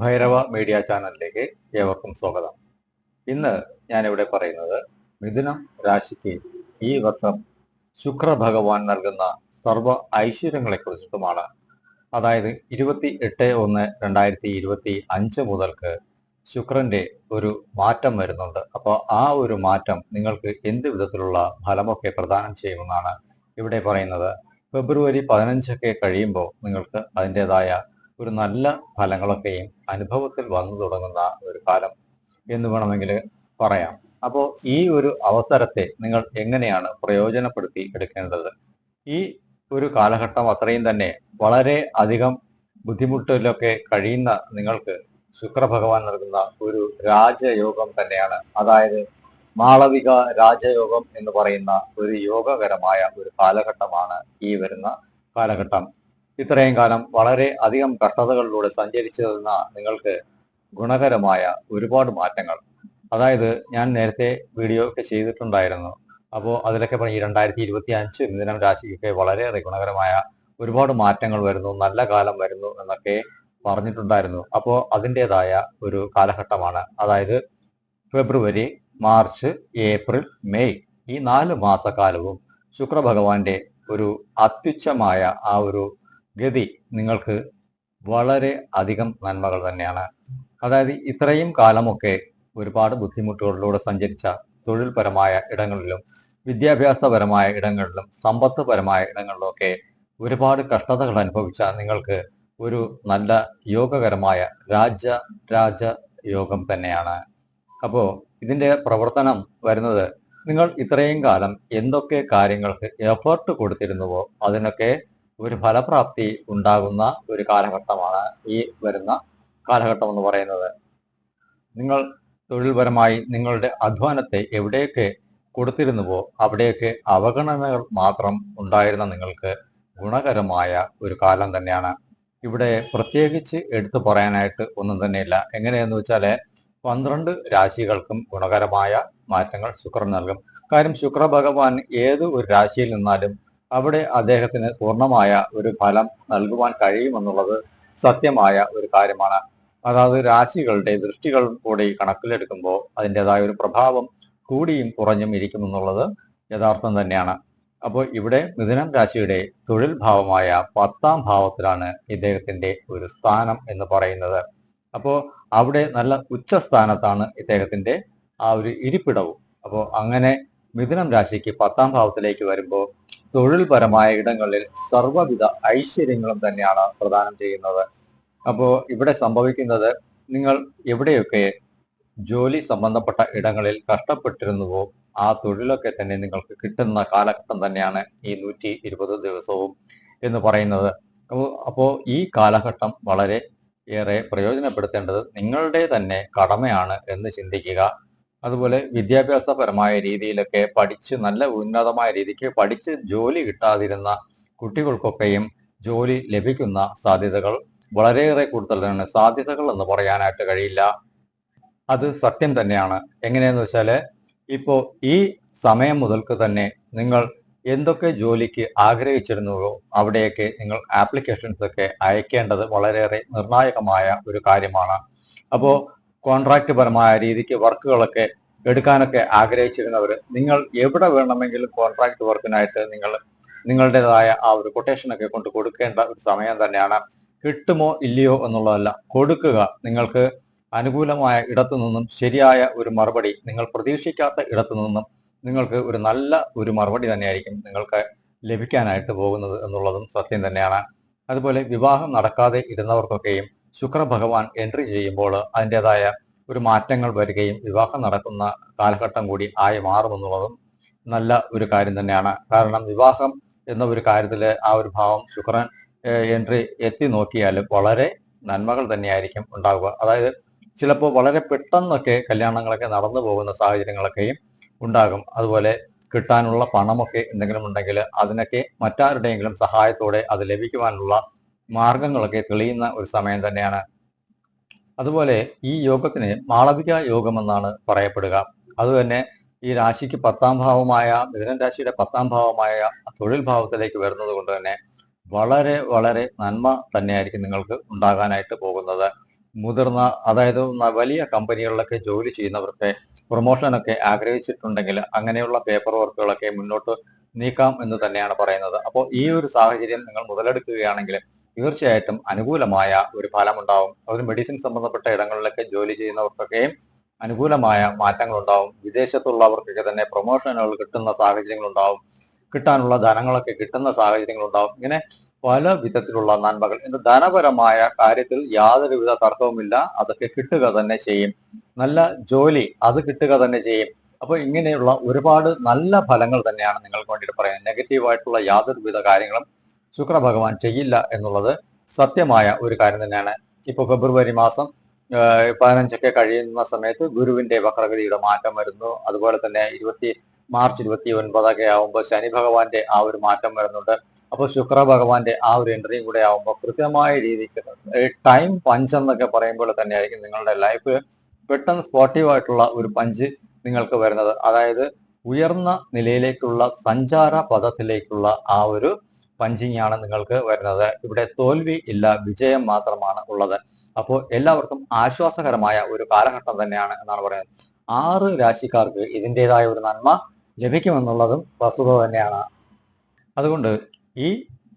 Bhairava media ചാനലിലേക്ക് ഏവർക്കും സ്വാഗതം. ഇന്ന് ഞാനിവിടെ പറയുന്നത് മിഥുനം രാശിക്ക് ഈ വർഷം ശുക്ര ഭഗവാൻ നൽകുന്ന സർവ ഐശ്വര്യങ്ങളെ കുറിച്ചിട്ടുമാണ്. അതായത് ഇരുപത്തി എട്ട് ഒന്ന് രണ്ടായിരത്തി ഇരുപത്തി അഞ്ച് മുതൽക്ക് ശുക്രന്റെ ഒരു മാറ്റം വരുന്നുണ്ട്. അപ്പോൾ ആ ഒരു മാറ്റം നിങ്ങൾക്ക് എന്ത് വിധത്തിലുള്ള ഫലമൊക്കെ പ്രദാനം ചെയ്യുമെന്നാണ് ഇവിടെ പറയുന്നത്. ഫെബ്രുവരി പതിനഞ്ചൊക്കെ കഴിയുമ്പോൾ നിങ്ങൾക്ക് അതിന്റെതായ ഒരു നല്ല ഫലങ്ങളൊക്കെയും അനുഭവത്തിൽ വന്നു തുടങ്ങുന്ന ഒരു കാലം എന്ന് വേണമെങ്കിൽ പറയാം. അപ്പോൾ ഈ ഒരു അവസരത്തെ നിങ്ങൾ എങ്ങനെയാണ് പ്രയോജനപ്പെടുത്തി എടുക്കേണ്ടത്? ഈ ഒരു കാലഘട്ടം അത്രയും തന്നെ വളരെ അധികം ബുദ്ധിമുട്ടിലൊക്കെ കഴിയുന്ന നിങ്ങൾക്ക് ശുക്രഭഗവാൻ നൽകുന്ന ഒരു രാജയോഗം തന്നെയാണ്. അതായത് മാളവിക രാജയോഗം എന്ന് പറയുന്ന ഒരു യോഗകരമായ ഒരു കാലഘട്ടമാണ് ഈ വരുന്ന കാലഘട്ടം. ഇത്രയും കാലം വളരെ അധികം കഷ്ടതകളിലൂടെ സഞ്ചരിച്ചു നിന്ന നിങ്ങൾക്ക് ഗുണകരമായ ഒരുപാട് മാറ്റങ്ങൾ. അതായത് ഞാൻ നേരത്തെ വീഡിയോ ഒക്കെ ചെയ്തിട്ടുണ്ടായിരുന്നു. അപ്പോൾ അതിലൊക്കെ പറഞ്ഞ രണ്ടായിരത്തി ഇരുപത്തി അഞ്ച് മിഥുനം രാശിക്കൊക്കെ വളരെയേറെ ഗുണകരമായ ഒരുപാട് മാറ്റങ്ങൾ വരുന്നു നല്ല കാലം വരുന്നു എന്നൊക്കെ പറഞ്ഞിട്ടുണ്ടായിരുന്നു. അപ്പോൾ അതിന്റെതായ ഒരു കാലഘട്ടമാണ്. അതായത് ഫെബ്രുവരി മാർച്ച് ഏപ്രിൽ മെയ് ഈ നാല് മാസക്കാലവും ശുക്രഭഗവാന്റെ ഒരു അത്യുച്ഛമായ ആ ഒരു ഗതി നിങ്ങൾക്ക് വളരെ അധികം നന്മകൾ തന്നെയാണ്. അതായത് ഇത്രയും കാലമൊക്കെ ഒരുപാട് ബുദ്ധിമുട്ടുകളിലൂടെ സഞ്ചരിച്ച തൊഴിൽപരമായ ഇടങ്ങളിലും വിദ്യാഭ്യാസപരമായ ഇടങ്ങളിലും സമ്പത്തുപരമായ ഇടങ്ങളിലുമൊക്കെ ഒരുപാട് കഷ്ടതകൾ അനുഭവിച്ച നിങ്ങൾക്ക് ഒരു നല്ല യോഗകരമായ രാജ രാജ യോഗം തന്നെയാണ്. അപ്പോൾ ഇതിന്റെ പ്രവർത്തനം വരുന്നത് നിങ്ങൾ ഇത്രയും കാലം എന്തൊക്കെ കാര്യങ്ങൾക്ക് എഫേർട്ട് കൊടുത്തിരുന്നുവോ? അതിനൊക്കെ ഒരു ഫലപ്രാപ്തി ഉണ്ടാകുന്ന ഒരു കാലഘട്ടമാണ് ഈ വരുന്ന കാലഘട്ടം എന്ന് പറയുന്നത്. നിങ്ങൾ തൊഴിൽപരമായി നിങ്ങളുടെ അധ്വാനത്തെ എവിടെയൊക്കെ കൊടുത്തിരുന്നുവോ അവിടെയൊക്കെ അവഗണനകൾ മാത്രം ഉണ്ടായിരുന്ന നിങ്ങൾക്ക് ഗുണകരമായ ഒരു കാലം തന്നെയാണ്. ഇവിടെ പ്രത്യേകിച്ച് എടുത്തു പറയാനായിട്ട് ഒന്നും തന്നെയില്ല എങ്ങനെയെന്ന് വെച്ചാൽ പന്ത്രണ്ട് രാശികൾക്കും ഗുണകരമായ മാറ്റങ്ങൾ ശുക്രൻ നൽകും. കാര്യം ശുക്ര ഭഗവാൻ ഏത് ഒരു രാശിയിൽ നിന്നാലും അവിടെ അദ്ദേഹത്തിന് പൂർണമായ ഒരു ഫലം നൽകുവാൻ കഴിയുമെന്നുള്ളത് സത്യമായ ഒരു കാര്യമാണ്. അതായത് രാശികളുടെ ദൃഷ്ടികൾ കൂടി കണക്കിലെടുക്കുമ്പോൾ അതിന്റെതായ ഒരു പ്രഭാവം കൂടിയും കുറഞ്ഞും ഇരിക്കുമെന്നുള്ളത് യഥാർത്ഥം തന്നെയാണ്. അപ്പോൾ ഇവിടെ മിഥുനം രാശിയുടെ തൊഴിൽ ഭാവമായ പത്താം ഭാവത്തിലാണ് ഇദ്ദേഹത്തിന്റെ ഒരു സ്ഥാനം എന്ന് പറയുന്നത്. അപ്പോൾ അവിടെ നല്ല ഉച്ചസ്ഥാനത്താണ് ഇദ്ദേഹത്തിന്റെ ആ ഒരു ഇരിപ്പിടവും. അപ്പോൾ അങ്ങനെ മിഥുനം രാശിക്ക് പത്താം ഭാവത്തിലേക്ക് വരുമ്പോൾ തൊഴിൽപരമായ ഇടങ്ങളിൽ സർവവിധ ഐശ്വര്യങ്ങളും തന്നെയാണ് പ്രദാനം ചെയ്യുന്നത്. അപ്പോൾ ഇവിടെ സംഭവിക്കുന്നത് നിങ്ങൾ എവിടെയൊക്കെ ജോലി സംബന്ധപ്പെട്ട ഇടങ്ങളിൽ കഷ്ടപ്പെട്ടിരുന്നുവോ ആ തൊഴിലൊക്കെ തന്നെ നിങ്ങൾക്ക് കിട്ടുന്ന കാലഘട്ടം തന്നെയാണ് ഈ നൂറ്റി ഇരുപത് ദിവസവും എന്ന് പറയുന്നത്. അപ്പോൾ ഈ കാലഘട്ടം വളരെ ഏറെ പ്രയോജനപ്പെടുത്തേണ്ടത് നിങ്ങളുടെ തന്നെ കടമയാണ് എന്ന് ചിന്തിക്കുക. അതുപോലെ വിദ്യാഭ്യാസപരമായ രീതിയിലൊക്കെ പഠിച്ച് നല്ല ഉന്നതമായ രീതിക്ക് പഠിച്ച് ജോലി കിട്ടാതിരുന്ന കുട്ടികൾക്കൊക്കെയും ജോലി ലഭിക്കുന്ന സാധ്യതകൾ വളരെയേറെ തന്നെയാണ് സാധ്യതകൾ എന്ന് പറയാനായിട്ട് കഴിയില്ല. അത് സത്യം തന്നെയാണ്. എങ്ങനെയെന്ന് വെച്ചാൽ ഇപ്പോൾ ഈ സമയം മുതൽക്ക് തന്നെ നിങ്ങൾ എന്തൊക്കെ ജോലിക്ക് ആഗ്രഹിച്ചിരുന്നുവോ അവിടെയൊക്കെ നിങ്ങൾ ആപ്ലിക്കേഷൻസ് ഒക്കെ അയക്കേണ്ടത് വളരെയേറെ നിർണായകമായ ഒരു കാര്യമാണ്. അപ്പോൾ കോൺട്രാക്ട് പരമായ രീതിക്ക് വർക്കുകളൊക്കെ എടുക്കാനൊക്കെ ആഗ്രഹിച്ചിരുന്നവർ നിങ്ങൾ എവിടെ വേണമെങ്കിലും കോൺട്രാക്ട് വർക്കിനായിട്ട് നിങ്ങൾ നിങ്ങളുടേതായ ആ ഒരു കൊട്ടേഷനൊക്കെ കൊണ്ട് കൊടുക്കേണ്ട ഒരു സമയം തന്നെയാണ്. കിട്ടുമോ ഇല്ലയോ എന്നുള്ളതല്ല. കൊടുക്കുക. നിങ്ങൾക്ക് അനുകൂലമായ ഇടത്തു നിന്നും ശരിയായ ഒരു മറുപടി നിങ്ങൾ പ്രതീക്ഷിക്കാത്ത ഇടത്തു നിന്നും നിങ്ങൾക്ക് ഒരു നല്ല ഒരു മറുപടി തന്നെയായിരിക്കും നിങ്ങൾക്ക് ലഭിക്കാനായിട്ട് പോകുന്നത് എന്നുള്ളതും സത്യം തന്നെയാണ്. അതുപോലെ വിവാഹം നടക്കാതെ ഇരുന്നവർക്കൊക്കെയും ശുക്ര ഭഗവാൻ എൻട്രി ചെയ്യുമ്പോൾ അതിന്റെതായ ഒരു മാറ്റങ്ങൾ വരികയും വിവാഹം നടക്കുന്ന കാലഘട്ടം കൂടി ആയി മാറുമെന്നുള്ളതും നല്ല ഒരു കാര്യം തന്നെയാണ്. കാരണം വിവാഹം എന്ന ഒരു കാര്യത്തിൽ ആ ഒരു ഭാവം ശുക്രൻ എൻട്രി എത്തി നോക്കിയാൽ വളരെ നന്മകൾ തന്നെയായിരിക്കും ഉണ്ടാവുക. അതായത് ചിലപ്പോൾ വളരെ പെട്ടെന്നൊക്കെ കല്യാണങ്ങളൊക്കെ നടന്നു പോകുന്ന സാഹചര്യങ്ങളൊക്കെയും ഉണ്ടാകും. അതുപോലെ കിട്ടാനുള്ള പണമൊക്കെ എന്തെങ്കിലും ഉണ്ടെങ്കിൽ അതിനൊക്കെ മറ്റാരുടെയെങ്കിലും സഹായത്തോടെ അത് ലഭിക്കുവാനുള്ള മാർഗങ്ങളൊക്കെ തെളിയുന്ന ഒരു സമയം തന്നെയാണ്. അതുപോലെ ഈ യോഗത്തിന് മാളവിക യോഗമെന്നാണ് പറയപ്പെടുക. അതുതന്നെ ഈ രാശിക്ക് പത്താം ഭാവമായ മിഥുനൻ രാശിയുടെ പത്താം ഭാവമായ തൊഴിൽ ഭാവത്തിലേക്ക് വരുന്നത് കൊണ്ട് തന്നെ വളരെ വളരെ നന്മ തന്നെയായിരിക്കും നിങ്ങൾക്ക് ഉണ്ടാകാനായിട്ട് പോകുന്നത്. മുതിർന്ന അതായത് വലിയ കമ്പനികളിലൊക്കെ ജോലി ചെയ്യുന്നവർക്ക് പ്രൊമോഷനൊക്കെ ആഗ്രഹിച്ചിട്ടുണ്ടെങ്കിൽ അങ്ങനെയുള്ള പേപ്പർ വർക്കുകളൊക്കെ മുന്നോട്ട് നീക്കാം എന്ന് തന്നെയാണ് പറയുന്നത്. അപ്പോൾ ഈ ഒരു സാഹചര്യം നിങ്ങൾ മുതലെടുക്കുകയാണെങ്കിൽ തീർച്ചയായിട്ടും അനുകൂലമായ ഒരു ഫലമുണ്ടാവും. അവർ മെഡിസിൻ സംബന്ധപ്പെട്ട ഇടങ്ങളിലൊക്കെ ജോലി ചെയ്യുന്നവർക്കൊക്കെയും അനുകൂലമായ മാറ്റങ്ങൾ ഉണ്ടാവും വിദേശത്തുള്ളവർക്കൊക്കെ തന്നെ പ്രൊമോഷനുകൾ കിട്ടുന്ന സാഹചര്യങ്ങൾ ഉണ്ടാവും കിട്ടാനുള്ള ധനങ്ങളൊക്കെ കിട്ടുന്ന സാഹചര്യങ്ങൾ ഉണ്ടാവും ഇങ്ങനെ പല വിധത്തിലുള്ള നന്മകൾ. എന്ത് ധനപരമായ കാര്യത്തിൽ യാതൊരുവിധ തർക്കവുമില്ല. അതൊക്കെ കിട്ടുക തന്നെ ചെയ്യും. നല്ല ജോലി അത് കിട്ടുക തന്നെ ചെയ്യും. അപ്പൊ ഇങ്ങനെയുള്ള ഒരുപാട് നല്ല ഫലങ്ങൾ തന്നെയാണ് നിങ്ങൾക്ക് വേണ്ടിയിട്ട് പറയാൻ നെഗറ്റീവായിട്ടുള്ള യാതൊരുവിധ കാര്യങ്ങളും ശുക്ര ഭഗവാൻ ചെയ്യില്ല എന്നുള്ളത് സത്യമായ ഒരു കാര്യം തന്നെയാണ്. ഇപ്പൊ ഫെബ്രുവരി മാസം പതിനഞ്ചൊക്കെ കഴിയുന്ന സമയത്ത് ഗുരുവിന്റെ വക്രഗതിയുടെ മാറ്റം വരുന്നു. അതുപോലെ തന്നെ ഇരുപത്തി മാർച്ച് ഇരുപത്തി ഒൻപതൊക്കെ ആവുമ്പോൾ ശനി ഭഗവാന്റെ ആ ഒരു മാറ്റം വരുന്നുണ്ട്. അപ്പോൾ ശുക്ര ഭഗവാന്റെ ആ ഒരു എൻട്രിയും കൂടെ ആവുമ്പോൾ കൃത്യമായ രീതിക്ക് ടൈം പഞ്ച് എന്നൊക്കെ പറയുമ്പോൾ തന്നെയായിരിക്കും നിങ്ങളുടെ ലൈഫ് പെട്ടെന്ന് സ്പോട്ടീവ് ആയിട്ടുള്ള ഒരു പഞ്ച് നിങ്ങൾക്ക് വരുന്നത്. അതായത് ഉയർന്ന നിലയിലേക്കുള്ള സഞ്ചാര പദത്തിലേക്കുള്ള ആ ഒരു പഞ്ചിങ് ആണ് നിങ്ങൾക്ക് വരുന്നത്. ഇവിടെ തോൽവി ഇല്ല വിജയം മാത്രമാണ് ഉള്ളത്. അപ്പോൾ എല്ലാവർക്കും ആശ്വാസകരമായ ഒരു കാലഘട്ടം തന്നെയാണ് എന്നാണ് പറയുന്നത്. ആറ് രാശിക്കാർക്ക് ഇതിന്റെതായ ഒരു നന്മ ലഭിക്കുമെന്നുള്ളതും വസ്തുത തന്നെയാണ്. അതുകൊണ്ട് ഈ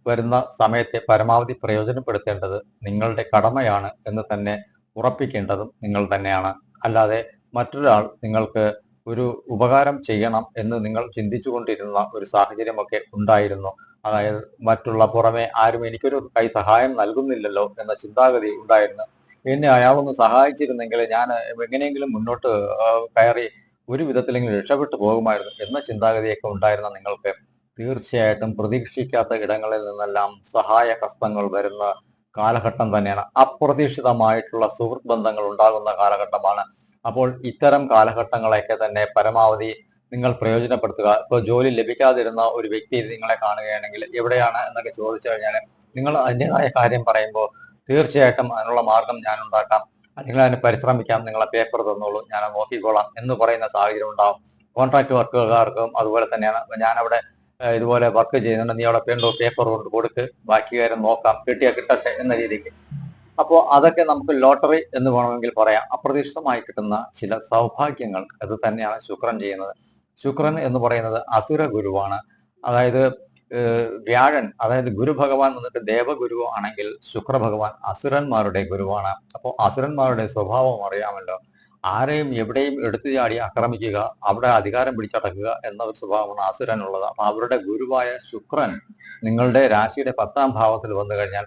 വരുന്ന സമയത്തെ പരമാവധി പ്രയോജനപ്പെടുത്തേണ്ടത് നിങ്ങളുടെ കടമയാണ് എന്ന് തന്നെ ഉറപ്പിക്കേണ്ടതും നിങ്ങൾ തന്നെയാണ്. അല്ലാതെ മറ്റൊരാൾ നിങ്ങൾക്ക് ഒരു ഉപകാരം ചെയ്യണം എന്ന് നിങ്ങൾ ചിന്തിച്ചുകൊണ്ടിരുന്ന ഒരു സാഹചര്യമൊക്കെ ഉണ്ടായിരുന്നു. അതായത് മറ്റുള്ള പുറമെ ആരും എനിക്കൊരു കൈ സഹായം നൽകുന്നില്ലല്ലോ എന്ന ചിന്താഗതി ഉണ്ടായിരുന്നു. എന്നെ അയാളൊന്ന് സഹായിച്ചിരുന്നെങ്കിൽ ഞാൻ എങ്ങനെയെങ്കിലും മുന്നോട്ട് കയറി ഒരു വിധത്തിലെങ്കിലും രക്ഷപ്പെട്ടു പോകുമായിരുന്നു എന്ന ചിന്താഗതിയൊക്കെ ഉണ്ടായിരുന്ന നിങ്ങൾക്ക്. തീർച്ചയായിട്ടും പ്രതീക്ഷിക്കാത്ത ഇടങ്ങളിൽ നിന്നെല്ലാം സഹായ ഹസ്തങ്ങൾ വരുന്ന കാലഘട്ടം തന്നെയാണ്. അപ്രതീക്ഷിതമായിട്ടുള്ള സുഹൃത്ത് ബന്ധങ്ങൾ ഉണ്ടാകുന്ന കാലഘട്ടമാണ്. അപ്പോൾ ഇത്തരം കാലഘട്ടങ്ങളെയൊക്കെ തന്നെ പരമാവധി നിങ്ങൾ പ്രയോജനപ്പെടുത്തുക. ഇപ്പോൾ ജോലി ലഭിക്കാതിരുന്ന ഒരു വ്യക്തി നിങ്ങളെ കാണുകയാണെങ്കിൽ എവിടെയാണ് എന്നൊക്കെ ചോദിച്ചു കഴിഞ്ഞാൽ നിങ്ങൾ അതിന്റെതായ കാര്യം പറയുമ്പോൾ തീർച്ചയായിട്ടും അതിനുള്ള മാർഗം ഞാൻ ഉണ്ടാക്കാം നിങ്ങൾ അതിന് പരിശ്രമിക്കാം. നിങ്ങളെ പേപ്പർ തന്നോളൂ. ഞാൻ നോക്കിക്കോളാം എന്ന് പറയുന്ന സാഹചര്യം ഉണ്ടാവും. കോൺട്രാക്ട് വർക്കുകാർക്കും അതുപോലെ തന്നെയാണ്. ഞാൻ അവിടെ ഇതുപോലെ വർക്ക് ചെയ്യുന്നുണ്ട്. നീ അവിടെ പേണ്ടോ? പേപ്പർ കൊണ്ട് കൊടുക്ക്. ബാക്കി കാര്യം നോക്കാം. കിട്ടിയാൽ കിട്ടട്ടെ എന്ന രീതിക്ക്. അപ്പോൾ അതൊക്കെ നമുക്ക് ലോട്ടറി എന്ന് വേണമെങ്കിൽ പറയാം. അപ്രതീക്ഷിതമായി കിട്ടുന്ന ചില സൗഭാഗ്യങ്ങൾ അത് തന്നെയാണ് ശുക്രൻ ചെയ്യുന്നത്. ശുക്രൻ എന്ന് പറയുന്നത് അസുര ഗുരുവാണ്. അതായത് വ്യാഴൻ അതായത് ഗുരു ഭഗവാൻ വന്നിട്ട് ദേവഗുരു ആണെങ്കിൽ ശുക്ര ഭഗവാൻ അസുരന്മാരുടെ ഗുരുവാണ്. അപ്പോൾ അസുരന്മാരുടെ സ്വഭാവം അറിയാമല്ലോ. ആരെയും എവിടെയും എടുത്തു ചാടി ആക്രമിക്കുക അവിടെ അധികാരം പിടിച്ചടക്കുക എന്ന ഒരു സ്വഭാവമാണ് അസുരനുള്ളത്. അപ്പൊ അവരുടെ ഗുരുവായ ശുക്രൻ നിങ്ങളുടെ രാശിയുടെ പത്താം ഭാവത്തിൽ വന്നു കഴിഞ്ഞാൽ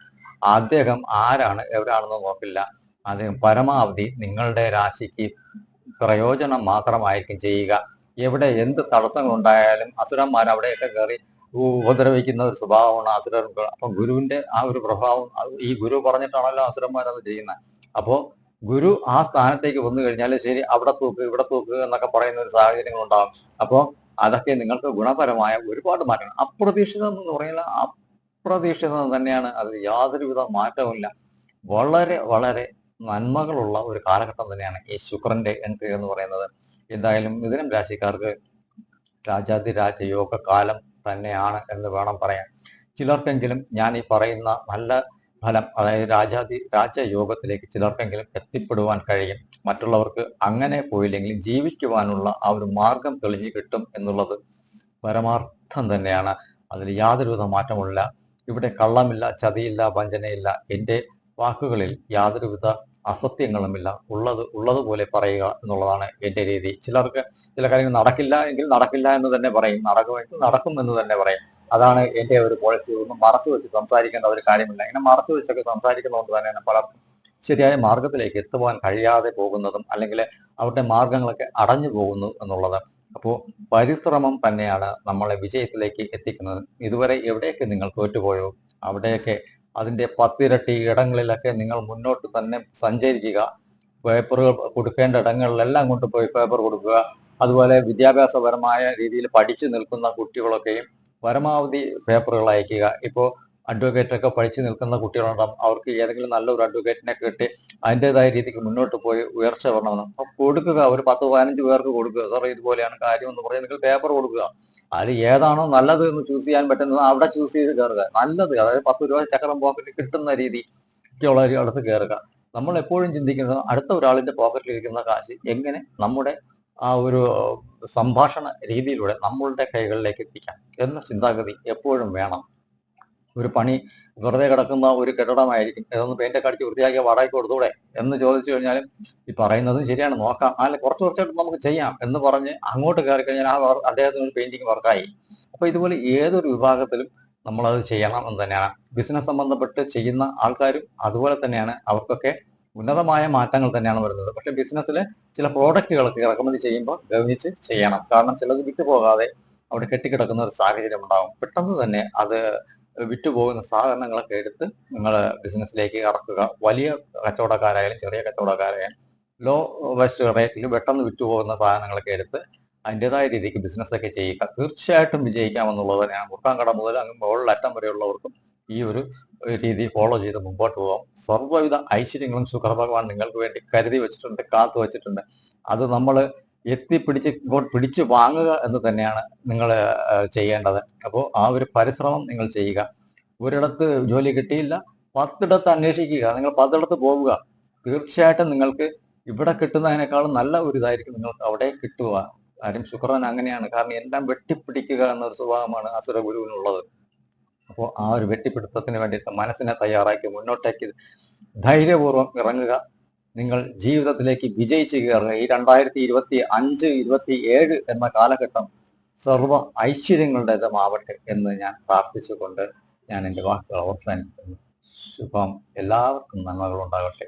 അദ്ദേഹം ആരാണ് എവരാണെന്ന് നോക്കില്ല. അദ്ദേഹം പരമാവധി നിങ്ങളുടെ രാശിക്ക് പ്രയോജനം മാത്രമായിരിക്കും ചെയ്യുക. എവിടെ എന്ത് തടസ്സങ്ങൾ ഉണ്ടായാലും അസുരന്മാർ അവിടെയൊക്കെ കയറി ഉപദ്രവിക്കുന്ന ഒരു സ്വഭാവമാണ് അസുരർക്ക് അപ്പൊ ഗുരുവിന്റെ ആ ഒരു പ്രഭാവം ഈ ഗുരു പറഞ്ഞിട്ടാണല്ലോ അസുരന്മാർ അത് ചെയ്യുന്നത്. അപ്പോ ഗുരു ആ സ്ഥാനത്തേക്ക് വന്നു കഴിഞ്ഞാൽ ശരി അവിടെ തൂക്ക് ഇവിടെ തൂക്ക് എന്നൊക്കെ പറയുന്ന ഒരു സാഹചര്യങ്ങൾ ഉണ്ടാകും അപ്പോ അതൊക്കെ നിങ്ങൾക്ക് ഗുണപരമായ ഒരുപാട് മാറ്റങ്ങൾ. അപ്രതീക്ഷിതം എന്ന് പറയുന്നത് അപ്രതീക്ഷിതം തന്നെയാണ് അത് യാതൊരുവിധ മാറ്റവുമില്ല. വളരെ വളരെ നന്മകളുള്ള ഒരു കാലഘട്ടം തന്നെയാണ് ഈ ശുക്രന്റെ എൻട്രി എന്ന് പറയുന്നത്. എന്തായാലും മിഥുനം രാശിക്കാർക്ക് രാജാതി രാജയോഗ കാലം തന്നെയാണ് എന്ന് വേണം പറയാൻ. ചിലർക്കെങ്കിലും ഞാൻ ഈ പറയുന്ന നല്ല ഫലം അതായത് രാജാതി രാജയോഗത്തിലേക്ക് ചിലർക്കെങ്കിലും എത്തിപ്പെടുവാൻ കഴിയും. മറ്റുള്ളവർക്ക് അങ്ങനെ പോയില്ലെങ്കിലും ജീവിക്കുവാനുള്ള ആ ഒരു മാർഗം തെളിഞ്ഞു കിട്ടും എന്നുള്ളത് പരമാർത്ഥം തന്നെയാണ്. അതിൽ യാതൊരുവിധ മാറ്റമുള്ള ഇവിടെ കള്ളമില്ല ചതിയില്ല വഞ്ചനയില്ല. എന്റെ വാക്കുകളിൽ യാതൊരുവിധ അസത്യങ്ങളുമില്ല. ഉള്ളത് ഉള്ളതുപോലെ പറയുക എന്നുള്ളതാണ് എന്റെ രീതി. ചിലർക്ക് ചില കാര്യങ്ങൾ നടക്കില്ല എങ്കിൽ നടക്കില്ല എന്ന് തന്നെ പറയും. നടക്കുമെങ്കിൽ നടക്കും എന്ന് തന്നെ പറയും. അതാണ് എന്റെ ഒരു പോളിസി ഒന്നും മറച്ചു വെച്ച് സംസാരിക്കേണ്ട ഒരു കാര്യമില്ല. ഇങ്ങനെ മറച്ചു വെച്ചൊക്കെ സംസാരിക്കുന്നതുകൊണ്ട് തന്നെയാണ് പലർക്കും ശരിയായ മാർഗത്തിലേക്ക് എത്തുവാൻ കഴിയാതെ പോകുന്നതും അല്ലെങ്കിൽ അവരുടെ മാർഗങ്ങളൊക്കെ അടഞ്ഞു പോകുന്നു എന്നുള്ളത്. അപ്പോൾ പരിശ്രമം തന്നെയാണ് നമ്മളെ വിജയത്തിലേക്ക് എത്തിക്കുന്നത്. ഇതുവരെ എവിടെയൊക്കെ നിങ്ങൾ തോറ്റുപോയോ? അവിടെയൊക്കെ അതിന്റെ പത്തിരട്ടി ഇടങ്ങളിലൊക്കെ നിങ്ങൾ മുന്നോട്ട് തന്നെ സഞ്ചരിക്കുക. പേപ്പറുകൾ കൊടുക്കേണ്ട ഇടങ്ങളിലെല്ലാം കൊണ്ടുപോയി പേപ്പർ കൊടുക്കുക. അതുപോലെ വിദ്യാഭ്യാസപരമായ രീതിയിൽ പഠിച്ചു നിൽക്കുന്ന കുട്ടികളൊക്കെയും പരമാവധി പേപ്പറുകൾ അയക്കുക ഇപ്പോൾ അഡ്വക്കേറ്റ് ഒക്കെ പഠിച്ചു നിൽക്കുന്ന കുട്ടികളുണ്ടാവും. അവർക്ക് ഏതെങ്കിലും നല്ലൊരു അഡ്വക്കേറ്റിനെ കിട്ടി അതിന്റെതായ രീതിക്ക് മുന്നോട്ട് പോയി ഉയർച്ച വരണമെന്ന്. അപ്പൊ കൊടുക്കുക ഒരു പത്ത് പതിനഞ്ച് പേർക്ക് കൊടുക്കുക. സാറേ ഇതുപോലെയാണ് കാര്യം എന്ന് പറഞ്ഞ് നിങ്ങൾ പേപ്പർ കൊടുക്കുക. അതിൽ ഏതാണോ നല്ലത് എന്ന് ചൂസ് ചെയ്യാൻ പറ്റുന്നത് അവിടെ ചൂസ് ചെയ്ത് കയറുക. നല്ലത് അതായത് പത്ത് രൂപ ചക്രം പോക്കറ്റ് കിട്ടുന്ന രീതിക്കുള്ള ഒരു അടുത്ത് കയറുക. നമ്മൾ എപ്പോഴും ചിന്തിക്കുന്നത് അടുത്ത ഒരാളിന്റെ പോക്കറ്റിൽ ഇരിക്കുന്ന കാശ് എങ്ങനെ നമ്മുടെ ആ ഒരു സംഭാഷണ രീതിയിലൂടെ നമ്മളുടെ കൈകളിലേക്ക് എത്തിക്കാം എന്ന ചിന്താഗതി എപ്പോഴും വേണം. ഒരു പണി വെറുതെ കിടക്കുന്ന ഒരു കെട്ടിടമായിരിക്കും. ഇതൊന്ന് പെയിന്റ് അടിച്ച് വൃത്തിയാക്കി വാടകയ്ക്ക് കൊടുത്തൂടെ എന്ന് ചോദിച്ചു കഴിഞ്ഞാലും ഈ പറയുന്നതും ശരിയാണ്. നോക്കാം. അല്ല കുറച്ച് കുറച്ചായിട്ട് നമുക്ക് ചെയ്യാം എന്ന് പറഞ്ഞ് അങ്ങോട്ട് കയറി കഴിഞ്ഞാൽ ആ അദ്ദേഹത്തിന് ഒരു പെയിന്റിങ് വർക്കായി. അപ്പൊ ഇതുപോലെ ഏതൊരു വിഭാഗത്തിലും നമ്മളത് ചെയ്യണം എന്ന് തന്നെയാണ്. ബിസിനസ് സംബന്ധപ്പെട്ട് ചെയ്യുന്ന ആൾക്കാരും അതുപോലെ തന്നെയാണ്. അവർക്കൊക്കെ ഉന്നതമായ മാറ്റങ്ങൾ തന്നെയാണ് വരുന്നത്. പക്ഷെ ബിസിനസ്സിൽ ചില പ്രോഡക്റ്റുകളൊക്കെ ഇറക്കുമതി ചെയ്യുമ്പോൾ ഗവനിച്ച് ചെയ്യണം. കാരണം ചിലത് വിറ്റുപോകാതെ അവിടെ കെട്ടിക്കിടക്കുന്ന ഒരു സാഹചര്യം ഉണ്ടാകും പെട്ടെന്ന് തന്നെ അത് വിറ്റുപോകുന്ന സാധനങ്ങളൊക്കെ എടുത്ത് നിങ്ങൾ ബിസിനസ്സിലേക്ക് ഇറക്കുക വലിയ കച്ചവടക്കാരായാലും ചെറിയ കച്ചവടക്കാരായാലും ലോ വെസ്റ്റ് റേറ്റിൽ പെട്ടെന്ന് വിറ്റുപോകുന്ന സാധനങ്ങളൊക്കെ എടുത്ത് അതിന്റെതായ രീതിക്ക് ബിസിനസ്സൊക്കെ ചെയ്യുക. തീർച്ചയായിട്ടും വിജയിക്കാമെന്നുള്ളത് തന്നെയാണ്. മുക്കാൻകട മുതൽ അങ്ങ് മുകളിലറ്റം വരെയുള്ളവർക്കും ഈ ഒരു രീതി ഫോളോ ചെയ്ത് മുമ്പോട്ട് പോകാം സർവവിധ ഐശ്വര്യങ്ങളും ശുക്രഭഗവാൻ നിങ്ങൾക്ക് വേണ്ടി കരുതി വെച്ചിട്ടുണ്ട് കാത്തു വെച്ചിട്ടുണ്ട്. അത് നമ്മൾ എത്തിപ്പിടിച്ച് പിടിച്ചു വാങ്ങുക എന്ന് തന്നെയാണ് നിങ്ങൾ ചെയ്യേണ്ടത്. അപ്പോൾ ആ ഒരു പരിശ്രമം നിങ്ങൾ ചെയ്യുക. ഒരിടത്ത് ജോലി കിട്ടിയില്ല പത്തിടത്ത് അന്വേഷിക്കുക. നിങ്ങൾ പത്തിടത്ത് പോവുക. തീർച്ചയായിട്ടും നിങ്ങൾക്ക് ഇവിടെ കിട്ടുന്നതിനേക്കാളും നല്ല ഒരു ഇതായിരിക്കും നിങ്ങൾക്ക് അവിടെ കിട്ടുക. ആരും ശുക്രൻ അങ്ങനെയാണ്. കാരണം എല്ലാം വെട്ടിപ്പിടിക്കുക എന്നൊരു സ്വഭാവമാണ് അസുര ഗുരുവിനുള്ളത് അപ്പോൾ ആ ഒരു വെട്ടിപ്പിടുത്തത്തിന് വേണ്ടിയിട്ട് മനസ്സിനെ തയ്യാറാക്കി മുന്നോട്ടേക്ക് ധൈര്യപൂർവം ഇറങ്ങുക. നിങ്ങൾ ജീവിതത്തിലേക്ക് വിജയിച്ചു കയറുക. ഈ രണ്ടായിരത്തി ഇരുപത്തി അഞ്ച് ഇരുപത്തി ഏഴ് എന്ന കാലഘട്ടം സർവ ഐശ്വര്യങ്ങളുടേതുമാവട്ടെ എന്ന് ഞാൻ പ്രാർത്ഥിച്ചുകൊണ്ട് ഞാൻ എന്റെ വാക്കുകൾ അവസാനിക്കുന്നു. ശുഭം. എല്ലാവർക്കും നന്മകൾ ഉണ്ടാകട്ടെ